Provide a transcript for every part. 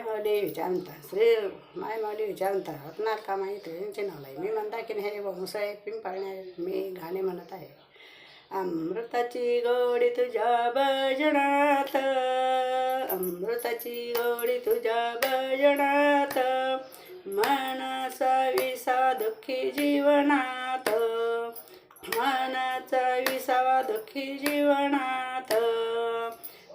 माय माऊली विचारता श्री माय माऊली विचारता रत्नार का माहिती यांचे नाव आहे मी म्हणता की नाही हे मुसाळे पिंपाळणे मी गाणे म्हणत आहे. अमृताची गोडी तुझ्या भजनात अमृताची गोडी तुझ्या भजनात मनाचा विसा दुःखी जीवनात मनाचा विसावा दुःखी जीवनात.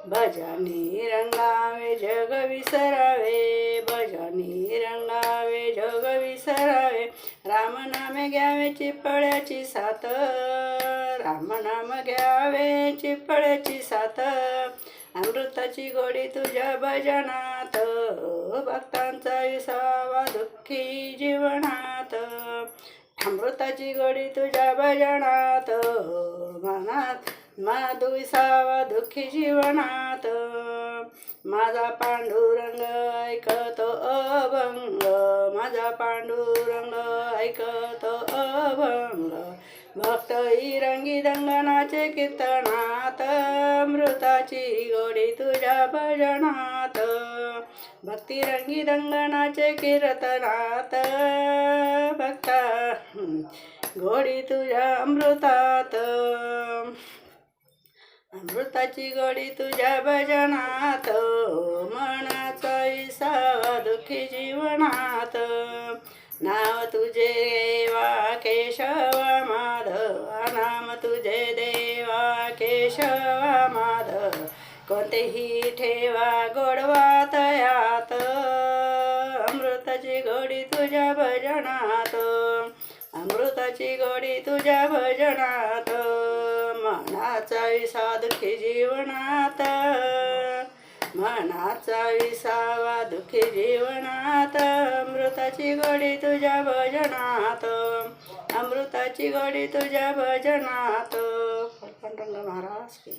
भजनी रंगावे जग विसरावे भजनी रंगावे जग विसरावे. राम नाम घ्यावे चिपळ्याची साथ राम नाम घ्यावे चिपळ्याची साथ. अमृताची गोडी तुझ्या भजनात भक्तांचा विसावा दुःखी जीवनात. अमृताची गोडी तुझ्या भजनात मनात माधुसावा दुःखी जीवनात. माझा पांडुरंग ऐकतो अभंग. माझा पांडुरंग ऐकतो अभंग. भक्त ही रंगी दंगनाचे कीर्तनात. अमृताची गोडी तुझ्या भजनात. भक्ती रंगी दंगनाचे कीर्तनात. भक्ता गोडी तुझ्या अमृतात. अमृताची गोडी तुझ्या भजनात मनाचा इसावा दुःखी जीवनात. नाव तुझे देवा केशव माधव नाम तुझे देवा केशव माधव. कोणतेही ठेवा गोडवा तयात अमृताची गोडी तुझ्या भजनात अमृताची गोडी तुझ्या भजनात. मनाचा विसा दुःखी जीवनात. मनाचा विसावा दुःखी जीवनात. अमृताची गोडी तुझ्या भजनात. अमृताची गोडी तुझ्या भजनात. महाराज